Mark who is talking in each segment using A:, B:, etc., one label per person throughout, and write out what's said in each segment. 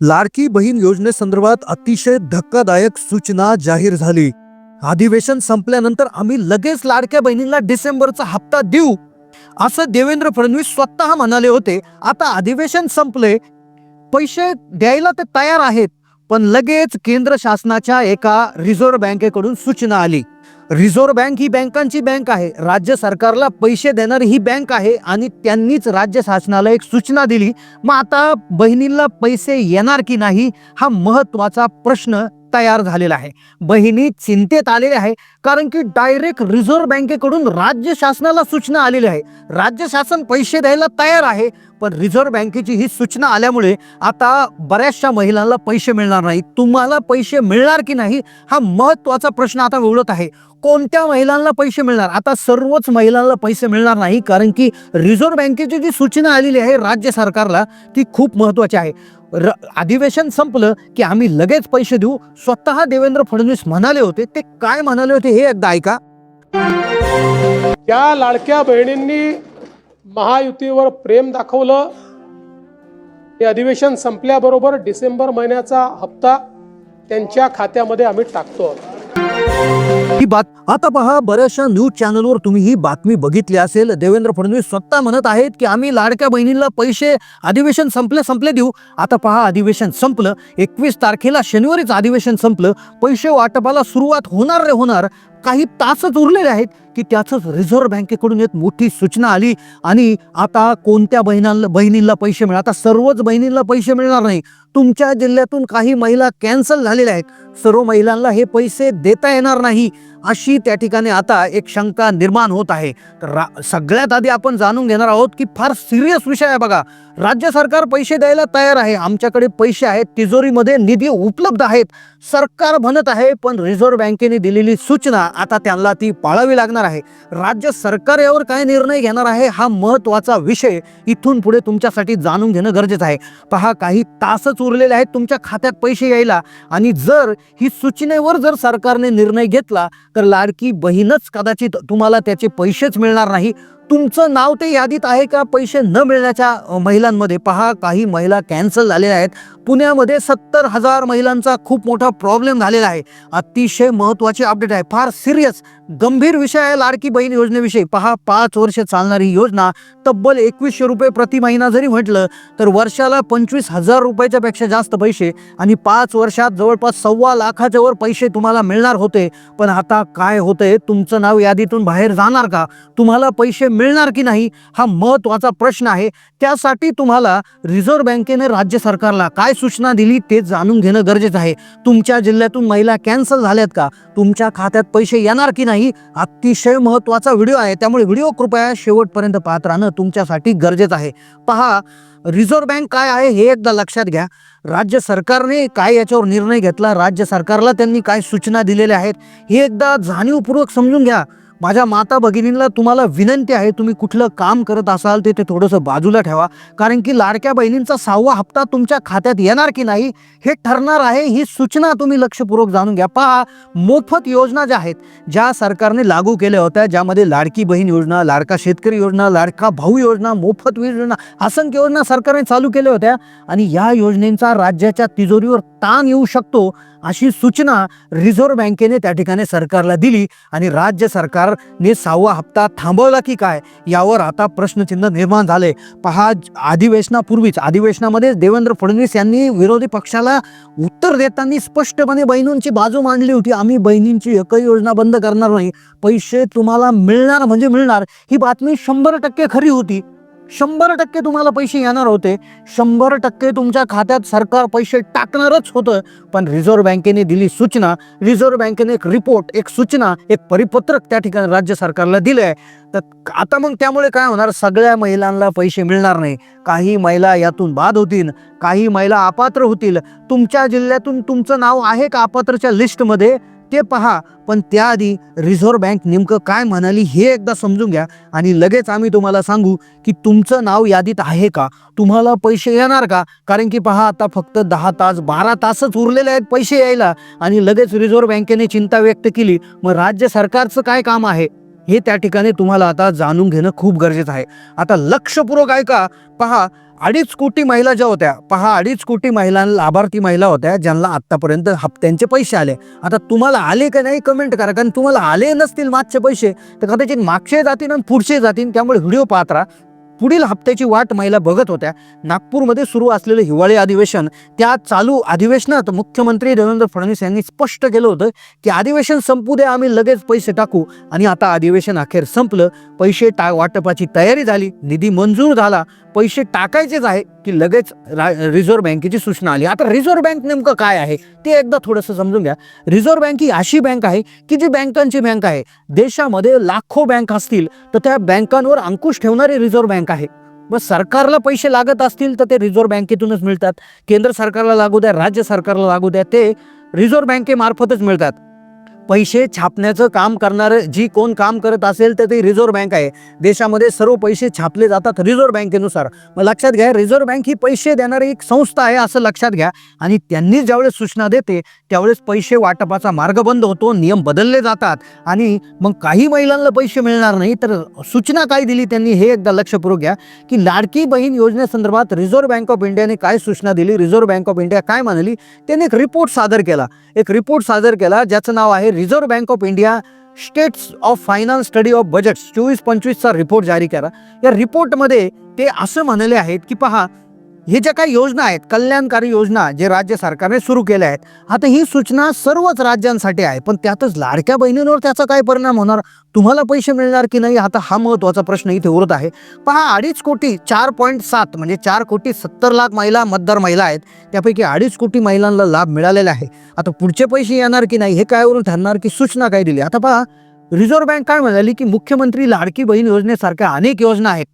A: लाडकी बहीण योजनेसंदर्भात अतिशय धक्कादायक सूचना जाहीर झाली. अधिवेशन संपल्यानंतर आम्ही लगेच लाडक्या बहिणीला डिसेंबरचा हप्ता देऊ असं देवेंद्र फडणवीस स्वतः म्हणाले होते. आता अधिवेशन संपले. पैसे द्यायला ते तयार आहेत पण लगेच केंद्र शासनाच्या एका रिझर्व्ह बँकेकडून सूचना आली. रिझर्व्ह बँक ही बँकांची बँक आहे. राज्य सरकारला पैसे देणारी ही बँक आहे आणि त्यांनीच राज्य शासनाला एक सूचना दिली. मग आता बहिणींना पैसे येणार की नाही हा महत्त्वाचा प्रश्न तयार झालेला आहे. बहिणी चिंतेत आलेल्या आहे कारण की डायरेक्ट रिझर्व्ह बँकेकडून राज्य शासनाला सूचना आलेली आहे. राज्य शासन पैसे द्यायला तयार आहे पण रिझर्व्ह बँकेची ही सूचना आल्यामुळे आता बऱ्याचशा महिलांना पैसे मिळणार नाही. तुम्हाला पैसे मिळणार की नाही हा महत्त्वाचा प्रश्न आता उडत आहे. कोणत्या महिलांना पैसे मिळणार? आता सर्वच महिलांना पैसे मिळणार नाही कारण की रिझर्व्ह बँकेची जी सूचना आलेली आहे राज्य सरकारला ती खूप महत्वाची आहे. र अधिवेशन संपलं की आम्ही लगेच पैसे देऊ. स्वतः देवेंद्र फडणवीस म्हणाले होते. ते काय म्हणाले होते हे एकदा ऐका.
B: त्या लाडक्या बहिणींनी महायुतीवर प्रेम दाखवलं. हे अधिवेशन संपल्याबरोबर डिसेंबर महिन्याचा हप्ता त्यांच्या खात्यामध्ये आम्ही टाकतो.
A: ही बात आता पहा बऱ्याचशा न्यूज चॅनलवर तुम्ही ही बातमी बघितली असेल. देवेंद्र फडणवीस स्वतः म्हणत आहेत की आम्ही लाडक्या बहिणींना पैसे अधिवेशन संपले संपले देऊ. आता पहा अधिवेशन संपलं. एकवीस तारखेला शनिवारीच अधिवेशन संपलं. पैसे वाटपाला सुरुवात होणार रे होणार. काही तासच उरलेले आहेत की त्याचंच रिझर्व्ह बँकेकडून एक मोठी सूचना आली आणि आता कोणत्या बहिणांना बहिणींना पैसे मिळणार? आता सर्वच बहिणींना पैसे मिळणार नाही. तुमच्या जिल्ह्यातून काही महिला कॅन्सल झालेल्या आहेत. सर्व महिलांना हे पैसे देता येणार नाही. अशी त्या ठिकाणी आता एक शंका निर्माण होत आहे. तर रा सगळ्यात आधी आपण जाणून घेणार आहोत की फार सिरियस विषय आहे बघा. राज्य सरकार पैसे द्यायला तयार आहे. आमच्याकडे पैसे आहेत. तिजोरीमध्ये निधी उपलब्ध आहेत. सरकार म्हणत आहे पण रिझर्व्ह बँकेने दिलेली सूचना आता त्यांना ती पाळावी लागणार आहे. राज्य सरकार यावर काय निर्णय घेणार आहे हा महत्त्वाचा विषय इथून पुढे तुमच्यासाठी जाणून घेणं गरजेचं आहे. पहा काही तासच उरलेले आहेत तुमच्या खात्यात पैसे यायला. आणि जर ही सूचनेवर जर सरकारने निर्णय घेतला तर लाडकी बहीणच कदाचित तुम्हाला त्याचे पैसेच मिळणार नाही. तुमचं नाव ते यादीत आहे का? पैसे न मिळण्याच्या महिलांमध्ये. पहा काही महिला कॅन्सल झालेल्या आहेत. पुण्यामध्ये सत्तर हजार महिलांचा खूप मोठा प्रॉब्लेम झालेला आहे. अतिशय महत्त्वाची अपडेट आहे. फार सिरियस गंभीर विषय आहे लाडकी बहीण योजनेविषयी. पहा पाच वर्ष चालणारी योजना तब्बल एकवीसशे रुपये प्रति महिना जरी म्हटलं तर वर्षाला पंचवीस हजार रुपयाच्या पेक्षा जास्त पैसे आणि पाच वर्षात जवळपास सव्वा लाखाच्यावर पैसे तुम्हाला मिळणार होते. पण आता काय होतंय? तुमचं नाव यादीतून बाहेर जाणार का? तुम्हाला पैसे मिळणार की नाही हा महत्त्वाचा प्रश्न आहे. त्यासाठी तुम्हाला रिझर्व्ह बँकेने राज्य सरकारला काय सूचना दिली ते जाणून घेणं गरजेचं आहे. तुमच्या जिल्ह्यातून महिला कॅन्सल झाल्यात का? तुमच्या खात्यात पैसे येणार की नाही? अतिशय महत्त्वाचा व्हिडिओ आहे. त्यामुळे व्हिडिओ कृपया शेवटपर्यंत पाहत राहणं तुमच्यासाठी गरजेचं आहे. पहा रिझर्व्ह बँक काय आहे हे एकदा लक्षात घ्या. राज्य सरकारने काय याच्यावर निर्णय घेतला? राज्य सरकारला त्यांनी काय सूचना दिलेल्या आहेत? हे एकदा जाणीवपूर्वक समजून घ्या. माझ्या माता भगिनींना तुम्हाला विनंती आहे तुम्ही कुठलं काम करत असाल ते ते थोडंसं बाजूला ठेवा. कारण की लाडक्या बहिणींचा सहावा हप्ता तुमच्या खात्यात येणार की नाही हे ठरणार आहे ही सूचना तुम्ही लक्षपूर्वक जाणून घ्या. पहा मोफत योजना ज्या आहेत ज्या सरकारने लागू केल्या होत्या ज्यामध्ये लाडकी बहीण योजना लाडका शेतकरी योजना लाडका भाऊ योजना मोफत वीज योजना असंख्य योजना सरकारने चालू केल्या होत्या. आणि या योजनेचा राज्याच्या तिजोरीवर ताण येऊ शकतो अशी सूचना रिझर्व्ह बँकेने त्या ठिकाणी सरकारला दिली आणि राज्य सरकारने सहावा हप्ता थांबवला की काय यावर आता प्रश्नचिन्ह निर्माण झाले. पहा अधिवेशनापूर्वीच अधिवेशनामध्ये देवेंद्र फडणवीस यांनी विरोधी पक्षाला उत्तर देताना स्पष्टपणे बहिणींची बाजू मांडली होती. आम्ही बहिणींची एकही योजना बंद करणार नाही. पैसे तुम्हाला मिळणार म्हणजे मिळणार. ही बातमी शंभर टक्के खरी होती. शंभर टक्के तुम्हाला पैसे येणार होते. शंभर टक्के तुमच्या खात्यात सरकार पैसे टाकणारच होतं. पण रिझर्व्ह बँकेने दिली सूचना. रिझर्व्ह बँकेने एक रिपोर्ट एक सूचना एक परिपत्रक त्या ठिकाणी राज्य सरकारला दिलं आहे तर आता मग त्यामुळे काय होणार? सगळ्या महिलांना पैसे मिळणार नाही. काही महिला यातून बाद होतील. काही महिला अपात्र होतील. तुमच्या जिल्ह्यातून तुमचं नाव आहे का अपात्रच्या लिस्टमध्ये ते पहा पण त्याआधी रिझर्व्ह बँक नेमकं काय म्हणाली हे एकदा समजून घ्या आणि लगेच आम्ही तुम्हाला सांगू की तुमचं नाव यादीत आहे का? तुम्हाला पैसे येणार का? कारण की पहा आता फक्त दहा तास बारा तासच उरलेले आहेत पैसे यायला आणि लगेच रिझर्व्ह बँकेने चिंता व्यक्त केली. मग राज्य सरकारचं काय काम आहे? हे त्या ठिकाणी तुम्हाला आता जाणून घेणं खूप गरजेचं आहे. आता लक्षपूर्वक ऐका. पहा अडीच कोटी महिला ज्या होत्या पहा अडीच कोटी महिला लाभार्थी महिला होत्या ज्यांना आतापर्यंत हप्त्यांचे पैसे आले. आता तुम्हाला आले का नाही कमेंट करा कारण तुम्हाला आले नसतील मागचे पैसे. तर कदाचित मागचे जातील आणि पुढचे जातील त्यामुळे व्हिडिओ पाहत राहा. पुढील हप्त्याची वाट महिला बघत होत्या. नागपूरमध्ये सुरू असलेलं हिवाळी अधिवेशन त्या चालू अधिवेशनात मुख्यमंत्री देवेंद्र फडणवीस यांनी स्पष्ट केलं होतं की अधिवेशन संपू दे आम्ही लगेच पैसे टाकू. आणि आता अधिवेशन अखेर संपलं पैसे टा वाटपाची तयारी झाली निधी मंजूर झाला पैसे टाकायचेच आहे. की लगेच रा रिझर्व्ह बँकेची सूचना आली. आता रिझर्व्ह बँक नेमकं काय आहे? ते एकदा थोडंसं समजून घ्या. रिझर्व्ह बँक ही अशी बँक आहे की जी बँकांची बँक आहे. देशामध्ये लाखो बँक असतील तर त्या बँकांवर अंकुश ठेवणारी रिझर्व्ह बँक आहे. मग सरकारला पैसे लागत असतील तर ते रिझर्व्ह बँकेतूनच मिळतात. केंद्र सरकारला लागू द्या राज्य सरकारला लागू द्या ते रिझर्व्ह बँकेमार्फतच मिळतात. पैसे छापण्याचं काम करणारं जी कोण काम करत असेल तर ती रिझर्व्ह बँक आहे. देशामध्ये सर्व पैसे छापले जातात रिझर्व्ह बँकेनुसार. मग लक्षात घ्या रिझर्व्ह बँक ही पैसे देणारी एक संस्था आहे असं लक्षात घ्या. आणि त्यांनी ज्यावेळेस सूचना देते त्यावेळेस पैसे वाटपाचा मार्ग बंद होतो नियम बदलले जातात. आणि मग काही महिलांना पैसे मिळणार नाही तर सूचना काय दिली त्यांनी हे एकदा लक्षपूर्वक घ्या की लाडकी बहीण योजनेसंदर्भात रिझर्व्ह बँक ऑफ इंडियाने काय सूचना दिली रिझर्व्ह बँक ऑफ इंडिया काय म्हणाली त्यांनी एक रिपोर्ट सादर केला. एक रिपोर्ट सादर केला ज्याचं नाव आहे reserve bank of India states of finance study of budgets चोवीस पंचवीसचा रिपोर्ट जारी करा. या रिपोर्टमध्ये ते असं म्हणाले आहेत की पहा हे ज्या काही योजना आहेत कल्याणकारी योजना जे राज्य सरकारने सुरू केल्या आहेत आता ही सूचना सर्वच राज्यांसाठी आहे पण त्यातच लाडक्या बहिणींवर त्याचा काय परिणाम होणार? तुम्हाला पैसे मिळणार की नाही? आता हा महत्त्वाचा प्रश्न इथे उरत आहे. पहा अडीच कोटी चार पॉईंट सात म्हणजे चार कोटी सत्तर लाख महिला मतदार महिला आहेत. त्यापैकी अडीच कोटी महिलांना लाभ मिळालेला आहे. आता पुढचे पैसे येणार की नाही हे कायवरून ठरणार की सूचना काय दिली? आता पहा रिझर्व्ह बँक काय म्हणाली की मुख्यमंत्री लाडकी बहीण योजनेसारख्या अनेक योजना आहेत.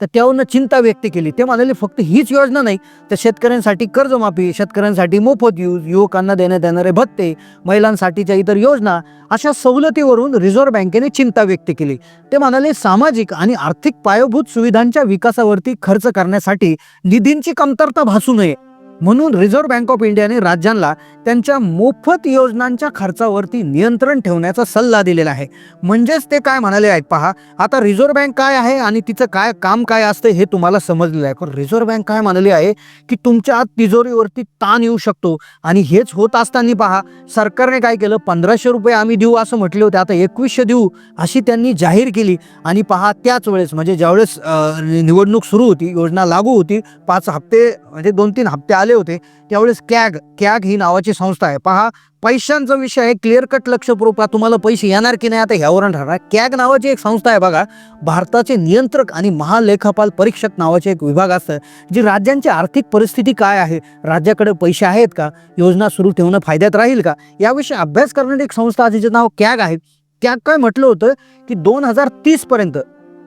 A: तर त्यावरनं चिंता व्यक्त केली. ते म्हणाले फक्त हीच योजना नाही तर शेतकऱ्यांसाठी कर्जमाफी शेतकऱ्यांसाठी मोफत यूज युवकांना देण्यात येणारे भत्ते महिलांसाठीच्या इतर योजना अशा सवलतीवरून रिझर्व्ह बँकेने चिंता व्यक्त केली. ते म्हणाले सामाजिक आणि आर्थिक पायाभूत सुविधांच्या विकासावरती खर्च करण्यासाठी निधींची कमतरता भासू नये. म्हणून रिझर्व्ह बँक ऑफ इंडियाने राज्यांना त्यांच्या मोफत योजनांच्या खर्चावरती नियंत्रण ठेवण्याचा सल्ला दिलेला आहे. म्हणजेच ते काय म्हणाले आहेत पहा आता रिझर्व्ह बँक काय आहे आणि तिचं काय काम काय असतं हे तुम्हाला समजलेलं आहे. पण रिझर्व्ह बँक काय म्हणाली आहे की तुमच्या तिजोरीवरती ताण येऊ शकतो आणि हेच होत असताना पहा सरकारने काय केलं? पंधराशे रुपये आम्ही देऊ असं म्हटले होते आता एकवीसशे देऊ अशी त्यांनी जाहीर केली. आणि पहा त्याच वेळेस म्हणजे ज्यावेळेस निवडणूक सुरू होती योजना लागू होती पाच हप्ते म्हणजे दोन तीन हप्ते आले होते त्यावेळेस कॅग कॅग ही नावाची संस्था आहे. पहा पैशांचा विषय आहे क्लिअर कट लक्षपूर्वक तुम्हाला पैसे येणार की नाही आता ह्यावरून ठरणार कॅग नावाची एक संस्था आहे बघा भारताचे नियंत्रक आणि महालेखापाल परीक्षक नावाचे एक विभाग असतं जी राज्यांची आर्थिक परिस्थिती काय आहे राज्याकडे पैसे आहेत का योजना सुरू ठेवणं फायद्यात राहील का याविषयी अभ्यास करणारी एक संस्था आहे, जिचं नाव कॅग आहे. कॅग काय म्हटलं होतं की दोन हजार तीसपर्यंत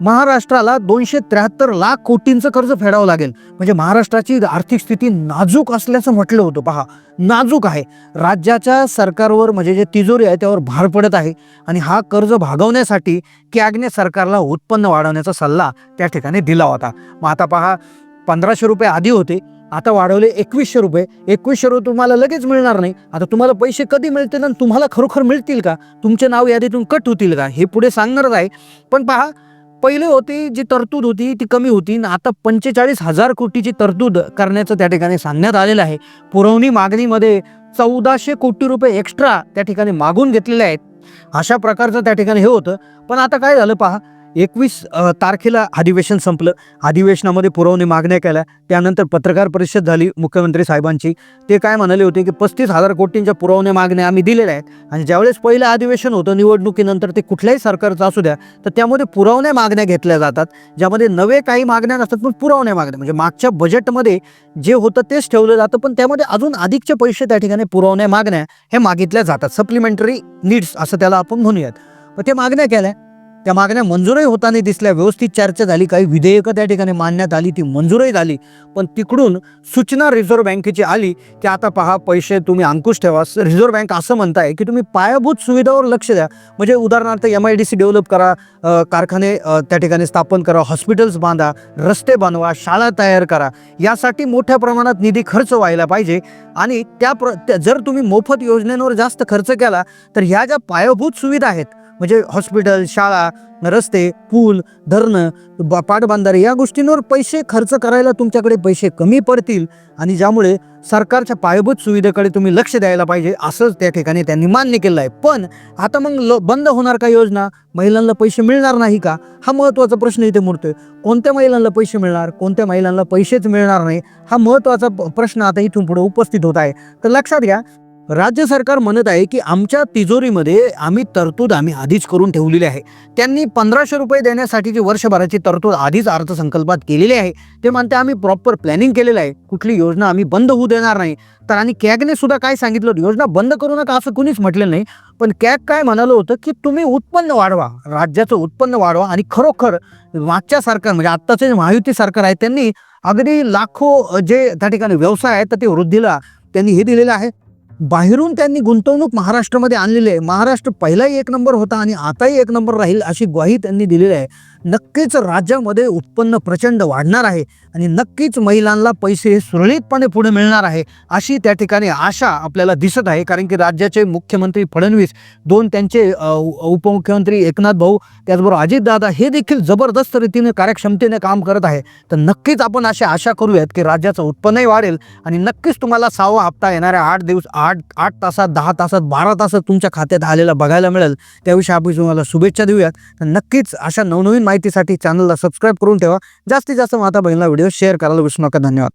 A: महाराष्ट्राला दोनशे त्र्याहत्तर लाख कोटींचं कर्ज फेडावं लागेल. म्हणजे महाराष्ट्राची आर्थिक स्थिती नाजूक असल्याचं म्हटलं होतं. पहा नाजूक आहे. राज्याच्या सरकारवर म्हणजे जे तिजोरी आहे त्यावर भार पडत आहे आणि हा कर्ज भागवण्यासाठी कॅगने सरकारला उत्पन्न वाढवण्याचा सल्ला त्या ठिकाणी दिला होता. मग आता पहा पंधराशे रुपये आधी होते आता वाढवले एकवीसशे रुपये. एकवीसशे रुपये तुम्हाला लगेच मिळणार नाही. आता तुम्हाला पैसे कधी मिळतील आणि तुम्हाला खरोखर मिळतील का? तुमचे नाव यादीतून कट होतील का? हे पुढे सांगणारच आहे. पण पहा पहिले होती जी तरतूद होती ती कमी होती आणि आता पंचेचाळीस हजार कोटीची तरतूद करण्याचं त्या ठिकाणी सांगण्यात आलेलं आहे. पुरवणी मागणीमध्ये चौदाशे कोटी रुपये एक्स्ट्रा त्या ठिकाणी मागून घेतलेले आहेत. अशा प्रकारचं त्या ठिकाणी हे होतं. पण आता काय झालं पहा एकवीस तारखेला अधिवेशन संपलं. अधिवेशनामध्ये पुरवणी मागण्या केल्या. त्यानंतर पत्रकार परिषद झाली मुख्यमंत्री साहेबांची. ते काय म्हणाले होते की पस्तीस हजार कोटींच्या पुरवण्या मागण्या आम्ही दिलेल्या आहेत आणि ज्यावेळेस पहिलं अधिवेशन होतं निवडणुकीनंतर ते कुठल्याही सरकारचं असू द्या तर त्यामध्ये पुरवण्या मागण्या घेतल्या जातात. ज्यामध्ये नवे काही मागण्या नसतात पण पुरवण्या मागण्या. म्हणजे मागच्या बजेटमध्ये जे होतं तेच ठेवलं जातं पण त्यामध्ये अजून अधिकचे पैसे त्या ठिकाणी पुरवण्या मागण्या हे मागितल्या जातात. सप्लिमेंटरी नीड्स असं त्याला आपण म्हणूयात. मग ते मागण्या केल्या. त्या मागण्या मंजूरही होताना दिसल्या. व्यवस्थित चर्चा झाली. काही विधेयकं त्या ठिकाणी मांडण्यात आली. ती मंजूरही झाली. पण तिकडून सूचना रिझर्व्ह बँकेची आली की आता पहा पैसे तुम्ही अंकुश ठेवा. रिझर्व्ह बँक असं म्हणताय की तुम्ही पायाभूत सुविधावर लक्ष द्या. म्हणजे उदाहरणार्थ M I D C develop करा कारखाने त्या ठिकाणी स्थापन करा हॉस्पिटल्स बांधा रस्ते बांधवा शाळा तयार करा. यासाठी मोठ्या प्रमाणात निधी खर्च व्हायला पाहिजे. आणि त्या प्र त्या- जर तुम्ही मोफत योजनेवर जास्त खर्च केला तर ह्या ज्या पायाभूत सुविधा आहेत म्हणजे हॉस्पिटल शाळा रस्ते पूल धरणं ब- पाटबंधारे या गोष्टींवर पैसे खर्च करायला तुमच्याकडे पैसे कमी पडतील आणि ज्यामुळे सरकारच्या पायाभूत सुविधेकडे तुम्ही लक्ष द्यायला पाहिजे असंच त्या ठिकाणी त्यांनी मान्य केलं आहे पण आता मग लो बंद होणार का योजना? महिलांना पैसे मिळणार नाही का? हा महत्त्वाचा प्रश्न इथे मूर्तोय कोणत्या महिलांना पैसे मिळणार? कोणत्या महिलांना पैसेच मिळणार नाही? हा महत्त्वाचा प्रश्न आता इथून पुढे उपस्थित होत आहे. तर लक्षात घ्या राज्य सरकार म्हणत आहे की आमच्या तिजोरीमध्ये आम्ही तरतूद आम्ही आधीच करून ठेवलेली आहे. त्यांनी पंधराशे रुपये देण्यासाठीची वर्षभराची तरतूद आधीच अर्थसंकल्पात केलेली आहे. ते म्हणते आम्ही प्रॉपर प्लॅनिंग केलेलं आहे. कुठली योजना आम्ही बंद होऊ देणार नाही. तर आणि कॅगने सुद्धा काय सांगितलं? योजना बंद करू नका असं कुणीच म्हटलं नाही. पण कॅग काय म्हणालं होतं की तुम्ही उत्पन्न वाढवा. राज्याचं उत्पन्न वाढवा आणि खरोखर मागच्या सरकार म्हणजे आत्ताचे जे महायुती सरकार आहे त्यांनी अगदी लाखो जे त्या ठिकाणी व्यवसाय आहेत तर ते वृद्धीला त्यांनी हे दिलेलं आहे. बाहेरून त्यांनी गुंतवणूक महाराष्ट्रामध्ये आणलेली आहे. महाराष्ट्र पहिलाही एक नंबर होता आणि आताही एक नंबर राहील अशी ग्वाही त्यांनी दिलेली आहे. नक्कीच राज्यामध्ये उत्पन्न प्रचंड वाढणार आहे आणि नक्कीच महिलांना पैसे सुरळीतपणे पुढे मिळणार आहे अशी त्या ठिकाणी आशा आपल्याला दिसत आहे. कारण की राज्याचे मुख्यमंत्री फडणवीस दोन त्यांचे उपमुख्यमंत्री एकनाथ भाऊ त्याचबरोबर अजितदादा हे देखील जबरदस्त रीतीने कार्यक्षमतेने काम करत आहे. तर नक्कीच आपण अशी आशा करूयात की राज्याचं उत्पन्नही वाढेल आणि नक्कीच तुम्हाला सहावा हप्ता येणाऱ्या आठ दिवस आठ आठ तासात दहा तासात बारा तासात तुमच्या खात्यात आलेला बघायला मिळेल. त्याविषयी आपण तुम्हाला शुभेच्छा देऊयात. तर नक्कीच अशा नवनवीन माहितीसाठी चॅनलला सबस्क्राईब करून ठेवा. जास्तीत जास्त माता बहिणीला व्हिडिओ शेअर करायला विसरू नका. धन्यवाद.